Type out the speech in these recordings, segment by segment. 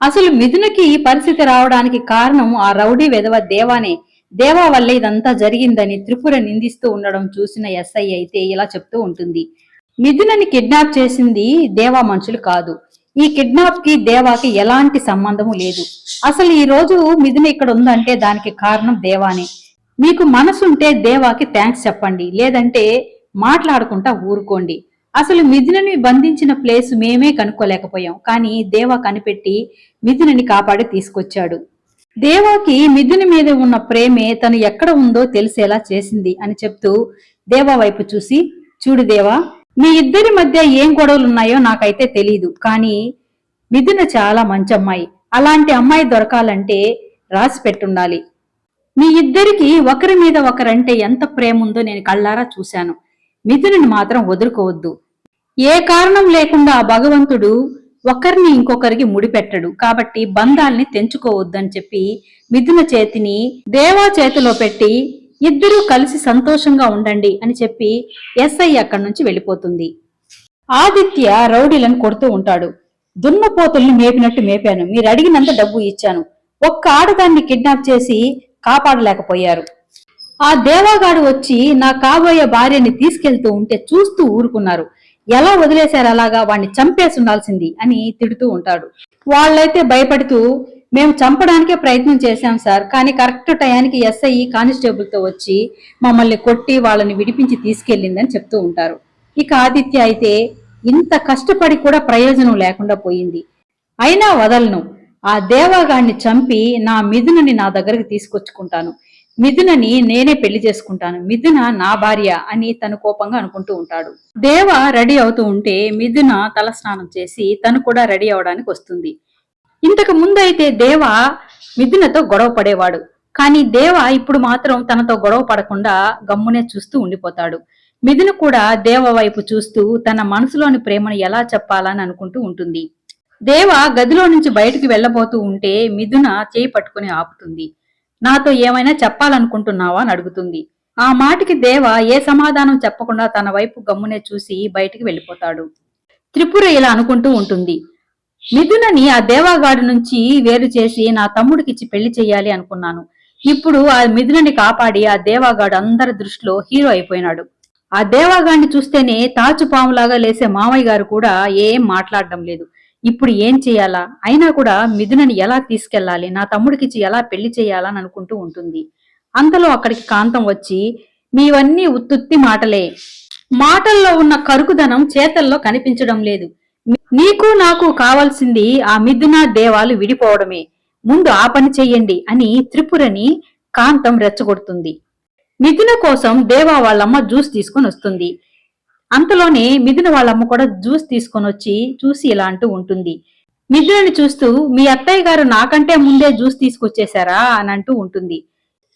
అసలు మిథునకి ఈ పరిస్థితి రావడానికి కారణం ఆ రౌడీ వెధవ దేవానే. దేవా వల్ల ఇదంతా జరిగిందని త్రిపుర నిందిస్తూ ఉండడం చూసిన ఎస్ఐ అయితే ఇలా చెప్తూ ఉంటుంది. మిథునని కిడ్నాప్ చేసింది దేవా మనుషులు కాదు. ఈ కిడ్నాప్కి దేవాకి ఎలాంటి సంబంధము లేదు. అసలు ఈ రోజు మిథున ఇక్కడ ఉందంటే దానికి కారణం దేవానే. మీకు మనసుంటే దేవాకి థ్యాంక్స్ చెప్పండి. లేదంటే మాట్లాడుకుంటా ఊరుకోండి. అసలు మిథునని బంధించిన ప్లేస్ మేమే కనుక్కోలేకపోయాం. కానీ దేవా కనిపెట్టి మిథునని కాపాడి తీసుకొచ్చాడు. దేవాకి మిథుని మీద ఉన్న ప్రేమే తను ఎక్కడ ఉందో తెలిసేలా చేసింది అని చెప్తూ దేవా వైపు చూసి చూడు దేవా మీ ఇద్దరి మధ్య ఏం గొడవలు ఉన్నాయో నాకైతే తెలీదు. కానీ మిథున చాలా మంచి అమ్మాయి. అలాంటి అమ్మాయి దొరకాలంటే రాసి పెట్టుండాలి. మీ ఇద్దరికి ఒకరి మీద ఒకరంటే ఎంత ప్రేమ ఉందో నేను కళ్ళారా చూశాను. మిథునుని మాత్రం వదులుకోవద్దు. ఏ కారణం లేకుండా భగవంతుడు ఒకరిని ఇంకొకరికి ముడిపెట్టడు. కాబట్టి బంధాల్ని తెంచుకోవద్దని చెప్పి మిథున చేతిని దేవా చేతిలో పెట్టి ఇద్దరూ కలిసి సంతోషంగా ఉండండి అని చెప్పి ఎస్ఐ అక్కడి నుంచి వెళ్ళిపోతుంది. ఆదిత్య రౌడీలను కొడుతూ ఉంటాడు. దున్నపోతుల్ని మేపినట్టు మేపాను. మీరు అడిగినంత డబ్బు ఇచ్చాను. ఒక్క ఆడదాన్ని కిడ్నాప్ చేసి కాపాడలేకపోయారు. ఆ దేవాగాడు వచ్చి నా కాబోయే భార్యని తీసుకెళ్తూ ఉంటే చూస్తూ ఊరుకున్నారు. ఎలా వదిలేశారు అలాగా? వాణ్ణి చంపేసి ఉండాల్సింది అని తిడుతూ ఉంటాడు. వాళ్ళైతే భయపడుతూ మేము చంపడానికే ప్రయత్నం చేశాం సార్ కానీ కరెక్ట్ టయానికి ఎస్ఐ కానిస్టేబుల్తో వచ్చి మమ్మల్ని కొట్టి వాళ్ళని విడిపించి తీసుకెళ్ళిందని చెప్తూ ఉంటారు. ఇక ఆదిత్య అయితే ఇంత కష్టపడి కూడా ప్రయోజనం లేకుండా పోయింది. అయినా వదలను. ఆ దేవాగాడిని చంపి నా మిథునని నా దగ్గరకు తీసుకొచ్చుకుంటాను. మిథునని నేనే పెళ్ళి చేసుకుంటాను. మిథున నా భార్య అని తను కోపంగా అనుకుంటూ ఉంటాడు. దేవ రెడీ అవుతూ ఉంటే మిథున తలస్నానం చేసి తను కూడా రెడీ అవడానికి వస్తుంది. ఇంతకు ముందు అయితే దేవ మిథునతో గొడవ పడేవాడు. కానీ దేవ ఇప్పుడు మాత్రం తనతో గొడవ పడకుండా గమ్మునే చూస్తూ ఉండిపోతాడు. మిథున కూడా దేవ వైపు చూస్తూ తన మనసులోని ప్రేమను ఎలా చెప్పాలని అనుకుంటూ ఉంటుంది. దేవ గదిలో నుంచి బయటికి వెళ్ళబోతూ ఉంటే మిథున చేయి పట్టుకుని ఆపుతుంది. నాతో ఏమైనా చెప్పాలనుకుంటున్నావా అని అడుగుతుంది. ఆ మాటకి దేవ ఏ సమాధానం చెప్పకుండా తన వైపు గమ్మునే చూసి బయటికి వెళ్ళిపోతాడు. త్రిపుర ఇలా అనుకుంటూ ఉంటుంది. మిథునని ఆ దేవాగాడి నుంచి వేరు చేసి నా తమ్ముడికిచ్చి పెళ్ళి చెయ్యాలి అనుకున్నాను. ఇప్పుడు ఆ మిథునని కాపాడి ఆ దేవాగాడు అందరి దృష్టిలో హీరో అయిపోయినాడు. ఆ దేవాగాడిని చూస్తేనే తాచు పాములాగా లేసే మామయ్య గారు కూడా ఏం మాట్లాడడం లేదు. ఇప్పుడు ఏం చేయాలా? అయినా కూడా మిథునని ఎలా తీసుకెళ్ళాలి నా తమ్ముడికిచ్చి ఎలా పెళ్ళి చేయాలని అనుకుంటూ ఉంటుంది. అంతలో అక్కడికి కాంతం వచ్చి మీవన్నీ ఉత్తుత్తి మాటలే. మాటల్లో ఉన్న కరుకుదనం చేతల్లో కనిపించడం లేదు. నీకు నాకు కావాల్సింది ఆ మిథున దేవాలు విడిపోవడమే. ముందు ఆ పని చెయ్యండి అని త్రిపురని కాంతం రెచ్చగొడుతుంది. మిథున కోసం దేవా వాళ్ళమ్మ జ్యూస్ తీసుకొని వస్తుంది. అంతలోనే మిథున వాళ్ళమ్మ కూడా జ్యూస్ తీసుకొని వచ్చి చూసి ఇలా అంటూ ఉంటుంది. మిథునని చూస్తూ మీ అత్తయ్య గారు నాకంటే ముందే జ్యూస్ తీసుకొచ్చేశారా? అని అంటూ ఉంటుంది.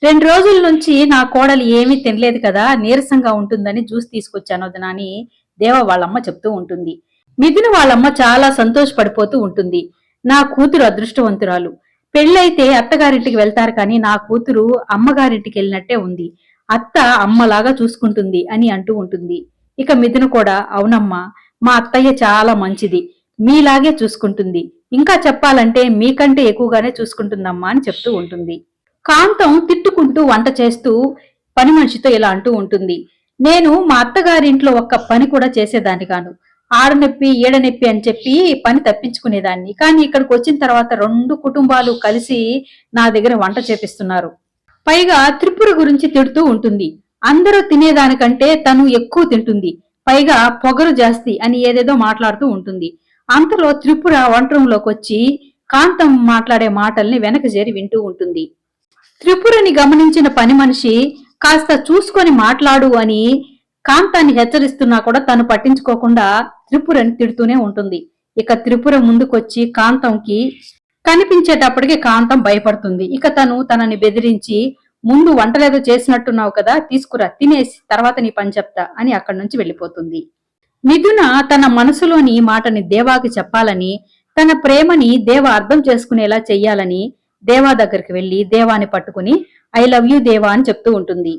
రెండు రోజుల నుంచి నా కోడలు ఏమీ తినలేదు కదా నీరసంగా ఉంటుందని జ్యూస్ తీసుకొచ్చాను వదినా అని దేవ వాళ్ళమ్మ చెప్తూ ఉంటుంది. మిథున వాళ్ళమ్మ చాలా సంతోషపడిపోతూ ఉంటుంది. నా కూతురు అదృష్టవంతురాలు. పెళ్ళైతే అత్తగారింటికి వెళ్తారు కానీ నా కూతురు అమ్మగారింటికి వెళ్ళినట్టే ఉంది. అత్త అమ్మలాగా చూసుకుంటుంది అని అంటూ ఉంటుంది. ఇక మిథున కూడా అవునమ్మా మా అత్తయ్య చాలా మంచిది. మీలాగే చూసుకుంటుంది. ఇంకా చెప్పాలంటే మీకంటే ఎక్కువగానే చూసుకుంటుందమ్మా అని చెప్తూ ఉంటుంది. కాంతం తిట్టుకుంటూ వంట చేస్తూ పని మనిషితో ఇలా అంటూ ఉంటుంది. నేను మా అత్తగారింట్లో ఒక్క పని కూడా చేసేదాన్ని కాను. ఆడనొప్పి ఏడనొప్పి అని చెప్పి పని తప్పించుకునేదాన్ని. కానీ ఇక్కడికి వచ్చిన తర్వాత రెండు కుటుంబాలు కలిసి నా దగ్గర వంట చేపిస్తున్నారు. పైగా త్రిపుర గురించి తిడుతూ ఉంటుంది. అందరూ తినేదానికంటే తను ఎక్కువ తింటుంది. పైగా పొగరు జాస్తి అని ఏదేదో మాట్లాడుతూ ఉంటుంది. అంతలో త్రిపుర వంటరంలోకి వచ్చి కాంతం మాట్లాడే మాటల్ని వెనక చేరి వింటూ ఉంటుంది. త్రిపురని గమనించిన పని మనిషి కాస్త చూసుకొని మాట్లాడు అని కాంతాన్ని హెచ్చరిస్తున్నా కూడా తను పట్టించుకోకుండా త్రిపురని తిడుతూనే ఉంటుంది. ఇక త్రిపుర ముందుకొచ్చి కాంతంకి కనిపించేటప్పటికి కాంతం భయపడుతుంది. ఇక తను తనని బెదిరించి ముందు వంటలేదో చేసినట్టున్నావు కదా తీసుకురా తినేసి తర్వాత నీ పని చెప్తా అని అక్కడి నుంచి వెళ్ళిపోతుంది. మిథున తన మనసులోని మాటని దేవాకి చెప్పాలని తన ప్రేమని దేవ అర్థం చేసుకునేలా చెయ్యాలని దేవా దగ్గరికి వెళ్ళి దేవాని పట్టుకుని ఐ లవ్ యూ దేవా అని చెప్తూ ఉంటుంది.